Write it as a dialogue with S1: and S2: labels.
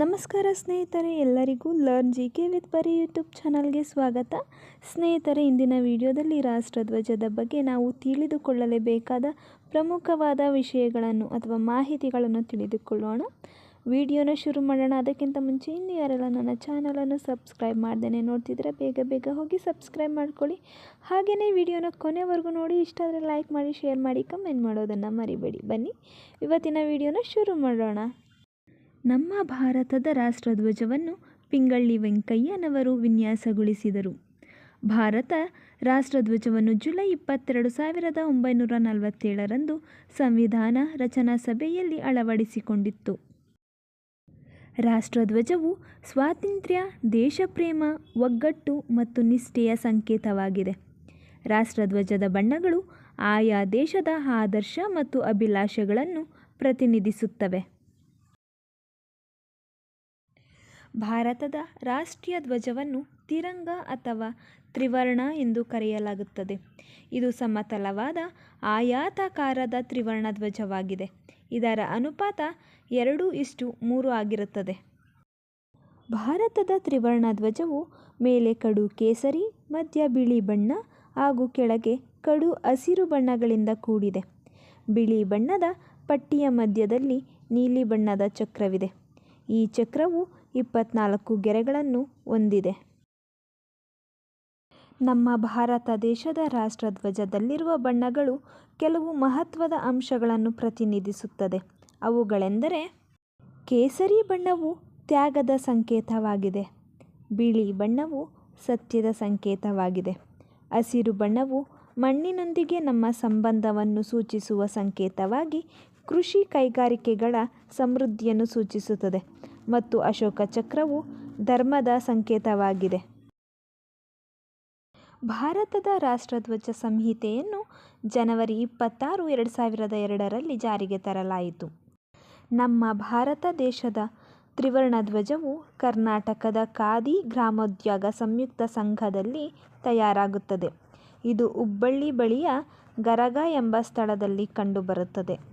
S1: ನಮಸ್ಕಾರ ಸ್ನೇಹಿತರೆ, ಎಲ್ಲರಿಗೂ learn G K with Bari YouTube ಚಾನಲ್ಗೆ ಸ್ವಾಗತ. ಸ್ನೇಹಿತರೆ, ಇಂದಿನ ವಿಡಿಯೋದಲ್ಲಿ ರಾಷ್ಟ್ರಧ್ವಜದ ಬಗ್ಗೆ ನಾವು ತಿಳಿದುಕೊಳ್ಳಲೇಬೇಕಾದ ಪ್ರಮುಖವಾದ ವಿಷಯಗಳನ್ನು ಅಥವಾ ಮಾಹಿತಿಗಳನ್ನು ತಿಳಿದುಕೊಳ್ಳೋಣ. ವಿಡಿಯೋನ ಶುರು ಮಾಡೋಣ. ಅದಕ್ಕಿಂತ ಮುಂಚೆ ಇನ್ನು ಯಾರೆಲ್ಲ ನನ್ನ ಚಾನಲನ್ನು ಸಬ್ಸ್ಕ್ರೈಬ್ ಮಾಡ್ದೇನೆ ನೋಡ್ತಿದ್ರೆ ಬೇಗ ಬೇಗ ಹೋಗಿ ಸಬ್ಸ್ಕ್ರೈಬ್ ಮಾಡ್ಕೊಳ್ಳಿ. ಹಾಗೆಯೇ ವಿಡಿಯೋನ ಕೊನೆವರೆಗೂ ನೋಡಿ. ಇಷ್ಟ ಆದರೆ ಲೈಕ್ ಮಾಡಿ ಶೇರ್ ಮಾಡಿ ಕಮೆಂಟ್ ಮಾಡೋದನ್ನು ಮರಿಬೇಡಿ. ಬನ್ನಿ, ಇವತ್ತಿನ ವಿಡಿಯೋನ ಶುರು ಮಾಡೋಣ. ನಮ್ಮ ಭಾರತದ ರಾಷ್ಟ್ರಧ್ವಜವನ್ನು ಪಿಂಗಳ್ಳಿ ವೆಂಕಯ್ಯನವರು ವಿನ್ಯಾಸಗೊಳಿಸಿದರು. ಭಾರತ ರಾಷ್ಟ್ರಧ್ವಜವನ್ನು ಜುಲೈ ಇಪ್ಪತ್ತೆರಡು ಸಾವಿರದ ಒಂಬೈನೂರ ನಲವತ್ತೇಳರಂದು ಸಂವಿಧಾನ ರಚನಾ ಸಭೆಯಲ್ಲಿ ಅಳವಡಿಸಿಕೊಂಡಿತ್ತು. ರಾಷ್ಟ್ರಧ್ವಜವು ಸ್ವಾತಂತ್ರ್ಯ, ದೇಶಪ್ರೇಮ, ಒಗ್ಗಟ್ಟು ಮತ್ತು ನಿಷ್ಠೆಯ ಸಂಕೇತವಾಗಿದೆ. ರಾಷ್ಟ್ರಧ್ವಜದ ಬಣ್ಣಗಳು ಆಯಾ ದೇಶದ ಆದರ್ಶ ಮತ್ತು ಅಭಿಲಾಷೆಗಳನ್ನು ಪ್ರತಿನಿಧಿಸುತ್ತವೆ. ಭಾರತದ ರಾಷ್ಟ್ರೀಯ ಧ್ವಜವನ್ನು ತಿರಂಗ ಅಥವಾ ತ್ರಿವರ್ಣ ಎಂದು ಕರೆಯಲಾಗುತ್ತದೆ. ಇದು ಸಮತಲವಾದ ಆಯಾತಾಕಾರದ ತ್ರಿವರ್ಣ ಧ್ವಜವಾಗಿದೆ. ಇದರ ಅನುಪಾತ ಎರಡು ಇಷ್ಟು ಮೂರು ಆಗಿರುತ್ತದೆ. ಭಾರತದ ತ್ರಿವರ್ಣ ಧ್ವಜವು ಮೇಲೆ ಕಡು ಕೇಸರಿ, ಮಧ್ಯ ಬಿಳಿ ಬಣ್ಣ ಹಾಗೂ ಕೆಳಗೆ ಕಡು ಹಸಿರು ಬಣ್ಣಗಳಿಂದ ಕೂಡಿದೆ. ಬಿಳಿ ಬಣ್ಣದ ಪಟ್ಟಿಯ ಮಧ್ಯದಲ್ಲಿ ನೀಲಿ ಬಣ್ಣದ ಚಕ್ರವಿದೆ. ಈ ಚಕ್ರವು ಇಪ್ಪತ್ನಾಲ್ಕು ಗೆರೆಗಳನ್ನು ಹೊಂದಿದೆ. ನಮ್ಮ ಭಾರತ ದೇಶದ ರಾಷ್ಟ್ರಧ್ವಜದಲ್ಲಿರುವ ಬಣ್ಣಗಳು ಕೆಲವು ಮಹತ್ವದ ಅಂಶಗಳನ್ನು ಪ್ರತಿನಿಧಿಸುತ್ತದೆ. ಅವುಗಳೆಂದರೆ, ಕೇಸರಿ ಬಣ್ಣವು ತ್ಯಾಗದ ಸಂಕೇತವಾಗಿದೆ, ಬಿಳಿ ಬಣ್ಣವು ಸತ್ಯದ ಸಂಕೇತವಾಗಿದೆ, ಹಸಿರು ಬಣ್ಣವು ಮಣ್ಣಿನೊಂದಿಗೆ ನಮ್ಮ ಸಂಬಂಧವನ್ನು ಸೂಚಿಸುವ ಸಂಕೇತವಾಗಿ ಕೃಷಿ ಕೈಗಾರಿಕೆಗಳ ಸಮೃದ್ಧಿಯನ್ನು ಸೂಚಿಸುತ್ತದೆ ಮತ್ತು ಅಶೋಕ ಚಕ್ರವು ಧರ್ಮದ ಸಂಕೇತವಾಗಿದೆ. ಭಾರತದ ರಾಷ್ಟ್ರಧ್ವಜ ಸಂಹಿತೆಯನ್ನು ಜನವರಿ ಇಪ್ಪತ್ತಾರು, ಎರಡು ಸಾವಿರದ ಎರಡರಲ್ಲಿ ಜಾರಿಗೆ ತರಲಾಯಿತು. ನಮ್ಮ ಭಾರತ ದೇಶದ ತ್ರಿವರ್ಣ ಧ್ವಜವು ಕರ್ನಾಟಕದ ಖಾದಿ ಗ್ರಾಮೋದ್ಯೋಗ ಸಂಯುಕ್ತ ಸಂಘದಲ್ಲಿ ತಯಾರಾಗುತ್ತದೆ. ಇದು ಹುಬ್ಬಳ್ಳಿ ಬಳಿಯ ಗರಗ ಎಂಬ ಸ್ಥಳದಲ್ಲಿ ಕಂಡುಬರುತ್ತದೆ.